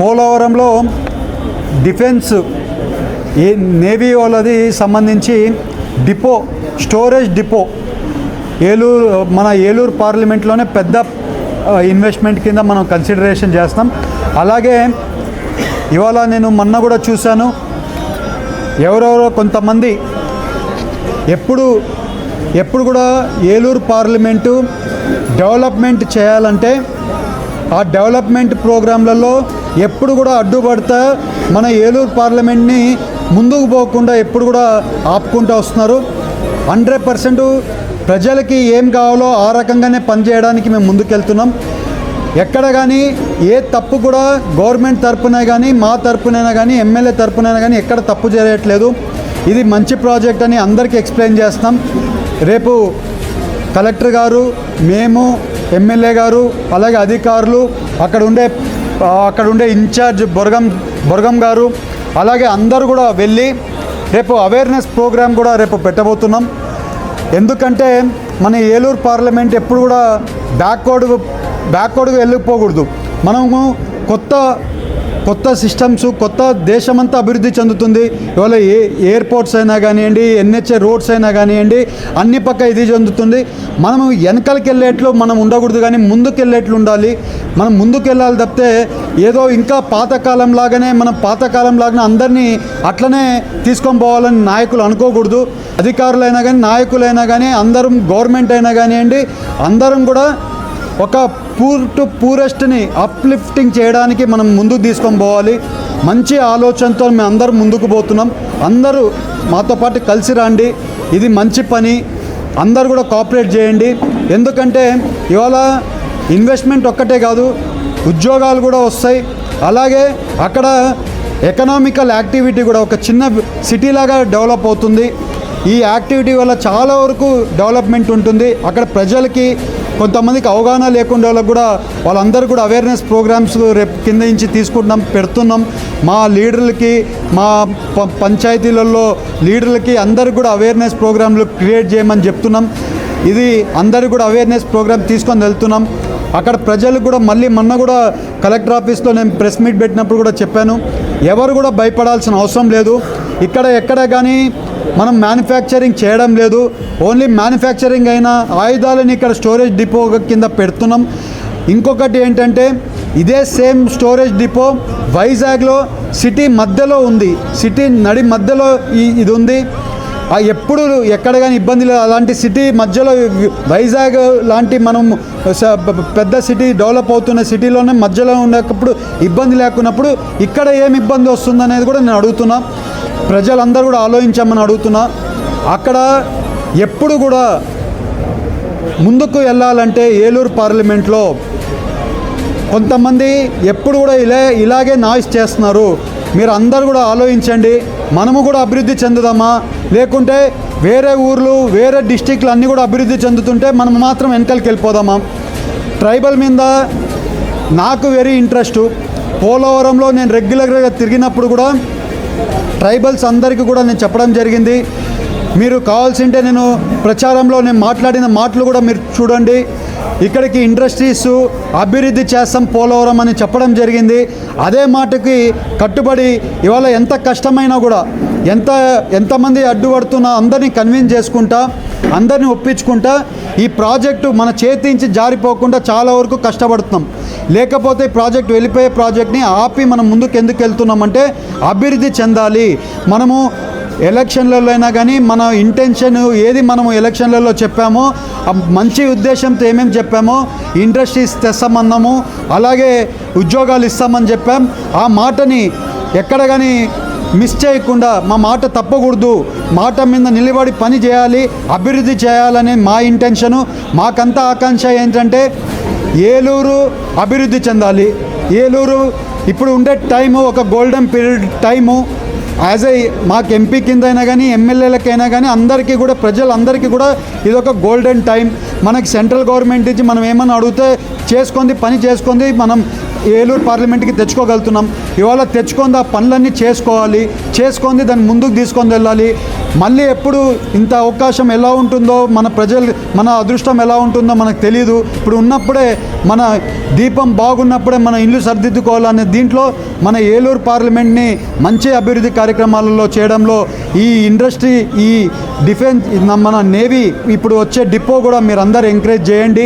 పోలవరంలో డిఫెన్స్ ఏ నేవీ వాళ్ళది సంబంధించి డిపో స్టోరేజ్ డిపో ఏలూరు మన ఏలూరు పార్లమెంట్లోనే పెద్ద ఇన్వెస్ట్మెంట్ కింద మనం కన్సిడరేషన్ చేస్తాం. అలాగే ఇవాళ నేను మొన్న కూడా చూశాను ఎవరెవరో కొంతమంది ఎప్పుడు ఎప్పుడు కూడా ఏలూరు పార్లమెంటు డెవలప్మెంట్ చేయాలంటే ఆ డెవలప్మెంట్ ప్రోగ్రాంలలో ఎప్పుడు కూడా అడ్డుపడతా మన ఏలూరు పార్లమెంట్ని ముందుకు పోకుండా ఎప్పుడు కూడా ఆపుకుంటూ వస్తున్నారు. హండ్రెడ్ పర్సెంట్ ప్రజలకి ఏం కావాలో ఆ రకంగానే పనిచేయడానికి మేము ముందుకెళ్తున్నాం. ఎక్కడ కానీ ఏ తప్పు కూడా గవర్నమెంట్ తరపునే కానీ మా తరపునైనా కానీ ఎమ్మెల్యే తరపునైనా కానీ ఎక్కడ తప్పు చేయట్లేదు ఇది మంచి ప్రాజెక్ట్ అని అందరికీ ఎక్స్ప్లెయిన్ చేస్తాం రేపు కలెక్టర్ గారు మేము ఎమ్మెల్యే గారు అలాగే అధికారులు అక్కడ ఉండే అక్కడ ఉండే ఇన్ఛార్జ్ బొరగం బొరగం గారు అలాగే అందరూ కూడా వెళ్ళి రేపు అవేర్నెస్ ప్రోగ్రామ్ కూడా రేపు పెట్టబోతున్నాం. ఎందుకంటే మన ఏలూరు పార్లమెంట్ ఎప్పుడు కూడా బ్యాక్వర్డ్ బ్యాక్వర్డ్గా వెళ్ళిపోకూడదు మనము కొత్త కొత్త సిస్టమ్స్ కొత్త దేశమంతా అభివృద్ధి చెందుతుంది. ఇవాళ ఏ ఎయిర్పోర్ట్స్ అయినా కానివ్వండి ఎన్హెచ్ఏ రోడ్స్ అయినా కానివ్వండి అన్ని పక్క ఇది చెందుతుంది. మనము వెనకలకి వెళ్ళేట్లు మనం ఉండకూడదు కానీ ముందుకు వెళ్ళేట్లు ఉండాలి. మనం ముందుకు వెళ్ళాలి తప్పితే ఏదో ఇంకా పాతకాలం లాగానే మనం పాతకాలం లాగానే అందరినీ అట్లనే తీసుకొని పోవాలని నాయకులు అనుకోకూడదు. అధికారులైనా కానీ నాయకులైనా కానీ అందరం గవర్నమెంట్ అయినా కానివ్వండి అందరం కూడా ఒక పూర్ టు పూరెస్ట్ని అప్లిఫ్టింగ్ చేయడానికి మనం ముందుకు తీసుకొని పోవాలి. మంచి ఆలోచనతో మేము అందరూ ముందుకు పోతున్నాం. అందరూ మాతో పాటు కలిసి రండి. ఇది మంచి పని. అందరూ కూడా కోఆపరేట్ చేయండి. ఎందుకంటే ఇవాళ ఇన్వెస్ట్మెంట్ ఒక్కటే కాదు ఉద్యోగాలు కూడా వస్తాయి. అలాగే అక్కడ ఎకనామికల్ యాక్టివిటీ కూడా ఒక చిన్న సిటీ లాగా డెవలప్ అవుతుంది. ఈ యాక్టివిటీ వల్ల చాలా వరకు డెవలప్మెంట్ ఉంటుంది. అక్కడ ప్రజలకి కొంతమందికి అవగాహన లేకుండా వాళ్ళకి కూడా వాళ్ళందరూ కూడా అవేర్నెస్ ప్రోగ్రామ్స్ రేపు కింద నుంచి తీసుకుంటున్నాం పెడుతున్నాం. మా లీడర్లకి మా పంచాయతీలలో లీడర్లకి అందరూ కూడా అవేర్నెస్ ప్రోగ్రాంలు క్రియేట్ చేయమని చెప్తున్నాం. ఇది అందరూ కూడా అవేర్నెస్ ప్రోగ్రామ్ తీసుకొని వెళ్తున్నాం. అక్కడ ప్రజలు కూడా మళ్ళీ మొన్న కూడా కలెక్టర్ ఆఫీస్లో నేను ప్రెస్ మీట్ పెట్టినప్పుడు కూడా చెప్పాను. ఎవరు కూడా భయపడాల్సిన అవసరం లేదు. ఇక్కడ ఎక్కడ కానీ మనం మ్యానుఫ్యాక్చరింగ్ చేయడం లేదు. ఓన్లీ మ్యానుఫ్యాక్చరింగ్ అయిన ఆయుధాలని ఇక్కడ స్టోరేజ్ డిపో కింద పెడుతున్నాం. ఇంకొకటి ఏంటంటే ఇదే సేమ్ స్టోరేజ్ డిపో వైజాగ్లో సిటీ మధ్యలో ఉంది. సిటీ నడి మధ్యలో ఇది ఉంది. ఎప్పుడు ఎక్కడ కానీ ఇబ్బంది లేదు. అలాంటి సిటీ మధ్యలో వైజాగ్ లాంటి మనం పెద్ద సిటీ డెవలప్ అవుతున్న సిటీలోనే మధ్యలో ఉండేటప్పుడు ఇబ్బంది లేకున్నప్పుడు ఇక్కడ ఏమి ఇబ్బంది వస్తుంది అనేది కూడా నేను అడుగుతున్నా. ప్రజలందరూ కూడా ఆలోచించమని అడుగుతున్నా. అక్కడ ఎప్పుడు కూడా ముందుకు వెళ్ళాలంటే ఏలూరు పార్లమెంట్లో కొంతమంది ఎప్పుడు కూడా ఇలా ఇలాగే నాయిస్ చేస్తున్నారు. మీరు అందరు కూడా ఆలోచించండి. మనము కూడా అభివృద్ధి చెందుదామా? లేకుంటే వేరే ఊర్లు వేరే డిస్టిక్లు అన్నీ కూడా అభివృద్ధి చెందుతుంటే మనం మాత్రం వెనకలికి వెళ్ళిపోదామా? ట్రైబల్ మీద నాకు వెరీ ఇంట్రెస్ట్. పోలవరంలో నేను రెగ్యులర్గా తిరిగినప్పుడు కూడా ట్రైబల్స్ అందరికీ కూడా నేను చెప్పడం జరిగింది. మీరు కావాల్సింటే నేను ప్రచారంలో నేను మాట్లాడిన మాటలు కూడా మీరు చూడండి. ఇక్కడికి ఇండస్ట్రీస్ అభివృద్ధి చేస్తాం పోలవరం అని చెప్పడం జరిగింది. అదే మాటకి కట్టుబడి ఇవాళ ఎంత కష్టమైనా కూడా ఎంత ఎంతమంది అడ్డుపడుతున్నా అందరినీ కన్విన్స్ చేసుకుంటా అందరినీ ఒప్పించుకుంటా ఈ ప్రాజెక్టు మన చేతించి జారిపోకుండా చాలా వరకు కష్టపడుతున్నాం. లేకపోతే ఈ ప్రాజెక్ట్ వెళ్ళిపోయే ప్రాజెక్ట్ని ఆపి మనం ముందుకు ఎందుకు వెళ్తున్నామంటే అభివృద్ధి చెందాలి. మనము ఎలక్షన్లలో అయినా కానీ మన ఇంటెన్షన్ ఏది మనము ఎలక్షన్లలో చెప్పామో మంచి ఉద్దేశంతో ఏమేమి చెప్పామో ఇండస్ట్రీస్ తెస్తామన్నాము అలాగే ఉద్యోగాలు ఇస్తామని చెప్పాం. ఆ మాటని ఎక్కడ కానీ మిస్ చేయకుండా మా మాట తప్పకూడదు. మాట మీద నిలబడి పని చేయాలి అభివృద్ధి చేయాలని మా ఇంటెన్షను మాకంతా ఆకాంక్ష ఏంటంటే ఏలూరు అభివృద్ధి చెందాలి. ఏలూరు ఇప్పుడు ఉండే టైము ఒక golden period time as a మాకు ఎంపీ కింద అయినా కానీ ఎమ్మెల్యేలకైనా కానీ అందరికీ కూడా ప్రజలందరికీ కూడా ఇది ఒక గోల్డెన్ టైం మనకి సెంట్రల్ గవర్నమెంట్ నుంచి మనం ఏమన్నా అడిగితే చేసుకుంది పని చేసుకుంది మనం ఏలూరు పార్లమెంట్కి తెచ్చుకోగలుగుతున్నాం. ఇవాళ తెచ్చుకొని ఆ పనులన్నీ చేసుకోవాలి. చేసుకొని దాన్ని ముందుకు తీసుకొని వెళ్ళాలి. మళ్ళీ ఎప్పుడు ఇంత అవకాశం ఎలా ఉంటుందో మన ప్రజలు మన అదృష్టం ఎలా ఉంటుందో మనకు తెలియదు ఇప్పుడు ఉన్నప్పుడే మన దీపం బాగున్నప్పుడే మన ఇల్లు సర్దిద్దుకోవాలనే దీంట్లో మన ఏలూరు పార్లమెంట్ని మంచి అభివృద్ధి కార్యక్రమాలలో చేయడంలో ఈ ఇండస్ట్రీ ఈ డిఫెన్స్ మన నేవీ ఇప్పుడు వచ్చే డిపో కూడా మీరు అందరు ఎంకరేజ్ చేయండి.